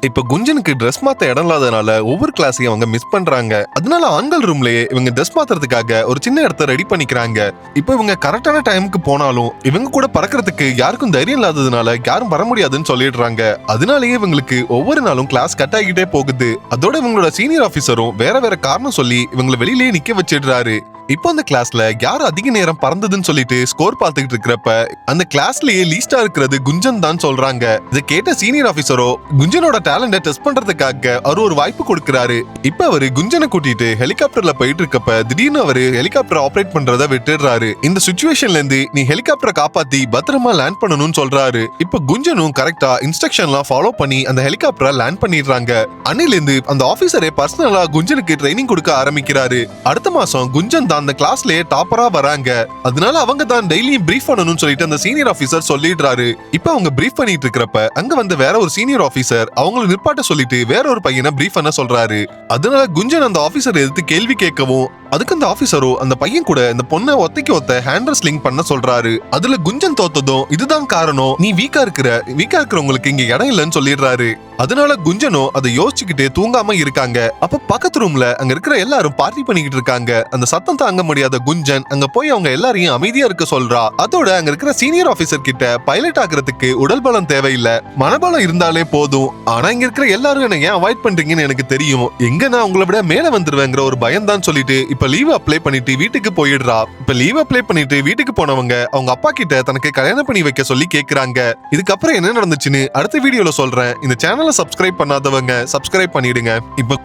இப்ப குஞ்சனுக்கு ட்ரெஸ் மாத்த இடம் இல்லாதனால ஒவ்வொரு கிளாஸையும் அவங்க மிஸ் பண்றாங்க. அதனால ஆண்கள் ரூம்லயே இவங்க ட்ரெஸ் மாத்துறதுக்காக ஒரு சின்ன இடத்த ரெடி பண்ணிக்கிறாங்க. இப்ப இவங்க கரெக்டான டைமுக்கு போனாலும் இவங்க கூட பறக்கறதுக்கு யாருக்கும் தைரியம் இல்லாததுனால யாரும் வர முடியாதுன்னு சொல்லிடுறாங்க. அதனாலயே இவங்களுக்கு ஒவ்வொரு நாளும் கிளாஸ் கட் ஆகிட்டே போகுது. அதோட இவங்களோட சீனியர் ஆபீசரும் வேற வேற காரணம் சொல்லி இவங்களை வெளியிலேயே நிக்க வச்சிடுறாரு. இப்போ அந்த கிளாஸ்ல யார் அதிக நேரம் பறந்ததுன்னு சொல்லிட்டு ஸ்கோர் பார்த்துக்கிட்டு இருக்கிறப்ப அந்த கிளாஸ்லயே லீஸ்டா இருக்கிறது குஞ்சன் தான் சொல்றாங்க. இதை கேட்ட சீனியர் ஆபீசரோ குஞ்சனோட டேலண்ட டெஸ்ட் பண்றதுக்காக அவர் ஒரு வாய்ப்பு கொடுக்கிறாரு. இப்ப அவரு குஞ்சனை கூட்டிட்டு ஹெலிகாப்டர்ல போயிட்டு இருக்கப்ப திடீர்னு அவரு ஹெலிகாப்டர் ஆபரேட் பண்றத விட்டுடுறாரு. இந்த சுச்சுவேஷன்ல இருந்து நீ ஹெலிகாப்டரை காப்பாத்தி பத்திரமா லேண்ட் பண்ணணும்னு சொல்றாரு. இப்ப குஞ்சனும் கரெக்டா இன்ஸ்ட்ரக்ஷன்லாம் ஃபாலோ பண்ணி அந்த ஹெலிகாப்டரை லேண்ட் பண்ணிடுறாங்க. அன்னில இருந்து அந்த ஆபீசரே பர்சனலா குஞ்சனுக்கு ட்ரைனிங் கொடுக்க ஆரம்பிக்கிறாரு. அடுத்த மாசம் குஞ்சன் தான் அந்த கிளாஸ்லயே டாப்பரா வராங்க. அதனால அவங்க தான் டெய்லியும் பிரீஃப் பண்ணணும்னு சொல்லிட்டு அந்த சீனியர் ஆபீசர் சொல்லிடுறாரு. இப்ப அவங்க பிரீஃப் பண்ணிட்டு இருக்கிறப்ப அங்க வந்து வேற ஒரு சீனியர் ஆபீசர் அவங்கள நிற்பாட்ட சொல்லிட்டு வேற ஒரு பையனை பிரீஃப் பண்ண சொல்றாரு. அதனால குஞ்சன் அந்த ஆபீசர் எதிர்த்து கேள்வி கேட்கவும் அதுக்கு அந்த ஆபீசரோ அந்த பையன் கூட இந்த பொண்ணை ஒத்தைக்கு ஒத்த ஹேண்ட் லிங்க் பண்ண சொல்றாரு. அதுல குஞ்சன் தோத்ததும் இதுதான் காரணம். நீ வீக்கா இருக்கிற வீக்கா இருக்கிறவங்களுக்கு இங்க இடம் இல்லைன்னு சொல்லிடுறாரு. அதனால குஞ்சனோ அதை யோசிச்சுக்கிட்டே தூங்காம இருக்காங்க. அப்ப பக்கத்து ரூம்ல அங்க இருக்கிற எல்லாரும் பார்ட்டி பண்ணிக்கிட்டு இருக்காங்க. அந்த சத்தம் தாங்க முடியாத குஞ்சன் அங்க போய் அவங்க எல்லாரையும் அமைதியா இருக்க சொல்றா. அதோட அங்க இருக்கிற சீனியர் ஆபீசர் கிட்ட பைலட் ஆகுறதுக்கு உடல் பலம் தேவையில்லை. மனபலம் இருந்தாலே போதும். ஆனா இங்க இருக்கிற எல்லாரும் என்ன ஏன் அவாய்ட் பண்றீங்கன்னு எனக்கு தெரியும். எங்க நான் உங்களை விட மேல வந்துருவேங்கிற ஒரு பயம் தான் சொல்லிட்டு இப்ப லீவ் அப்ளை பண்ணிட்டு வீட்டுக்கு போயிடுறா. இப்ப லீவ் அப்ளை பண்ணிட்டு வீட்டுக்கு போனவங்க அவங்க அப்பா கிட்ட தனக்கு கல்யாணம் பண்ணி வைக்க சொல்லி கேக்குறாங்க. இதுக்கப்புறம் என்ன நடந்துச்சுன்னு அடுத்த வீடியோல சொல்றேன். இந்த சேனலை சப்ஸ்கிரைப் பண்ணாதவங்க சப்ஸ்கிரைப் பண்ணிடுங்க. இப்ப